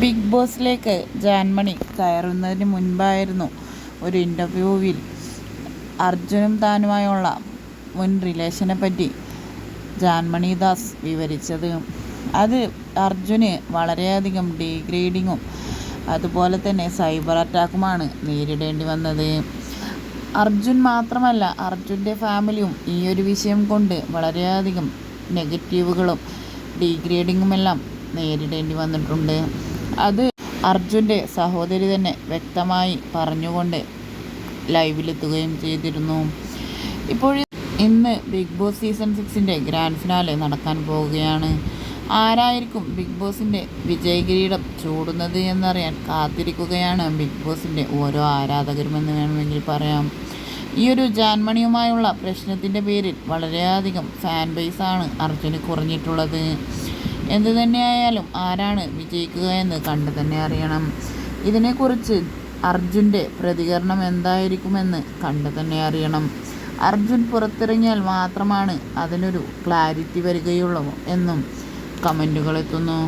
Big ബോസിലേക്ക് Jaanmoni കയറുന്നതിന് മുൻപായിരുന്നു ഒരു ഇന്റർവ്യൂവിൽ അർജുനും താനുമായുള്ള മുൻ റിലേഷനെ പറ്റി ജാൻമണി ദാസ് വിവരിച്ചത്. അത് അർജുന് വളരെയധികം ഡീഗ്രേഡിങ്ങും അതുപോലെ തന്നെ സൈബർ അറ്റാക്കുമാണ് നേരിടേണ്ടി വന്നത്. അർജുൻ മാത്രമല്ല അർജുന്റെ ഫാമിലിയും ഈ ഒരു വിഷയം കൊണ്ട് വളരെയധികം നെഗറ്റീവുകളും ഡീഗ്രേഡിങ്ങുമെല്ലാം നേരിടേണ്ടി വന്നിട്ടുണ്ട്. അത് അർജുന്റെ സഹോദരി തന്നെ വ്യക്തമായി പറഞ്ഞുകൊണ്ട് ലൈവിലെത്തുകയും ചെയ്തിരുന്നു. ഇപ്പോഴും ഇന്ന് ബിഗ് ബോസ് സീസൺ സിക്സിന്റെ ഗ്രാൻഡ് ഫിനാലെ നടക്കാൻ പോവുകയാണ്. ആരായിരിക്കും ബിഗ് ബോസിന്റെ വിജയകിരീടം ചൂടുന്നത് എന്നറിയാൻ കാത്തിരിക്കുകയാണ് ബിഗ് ബോസിന്റെ ഓരോ ആരാധകരുമെന്ന് വേണമെങ്കിൽ പറയാം. ഈ ഒരു ജാൻമണിയുമായുള്ള പ്രശ്നത്തിന്റെ പേരിൽ വളരെയധികം ഫാൻ ബേസാണ് അർജുന് കുറഞ്ഞിട്ടുള്ളത്. എന്തു തന്നെയായാലും ആരാണ് വിജയിക്കുക എന്ന് കണ്ടു തന്നെ അറിയണം. ഇതിനെക്കുറിച്ച് അർജുന്റെ പ്രതികരണം എന്തായിരിക്കുമെന്ന് കണ്ടു തന്നെ അറിയണം. അർജുൻ പുറത്തിറങ്ങിയാൽ മാത്രമാണ് അതിനൊരു ക്ലാരിറ്റി വരികയുള്ളൂ എന്നും കമന്റുകൾ എത്തുന്നു.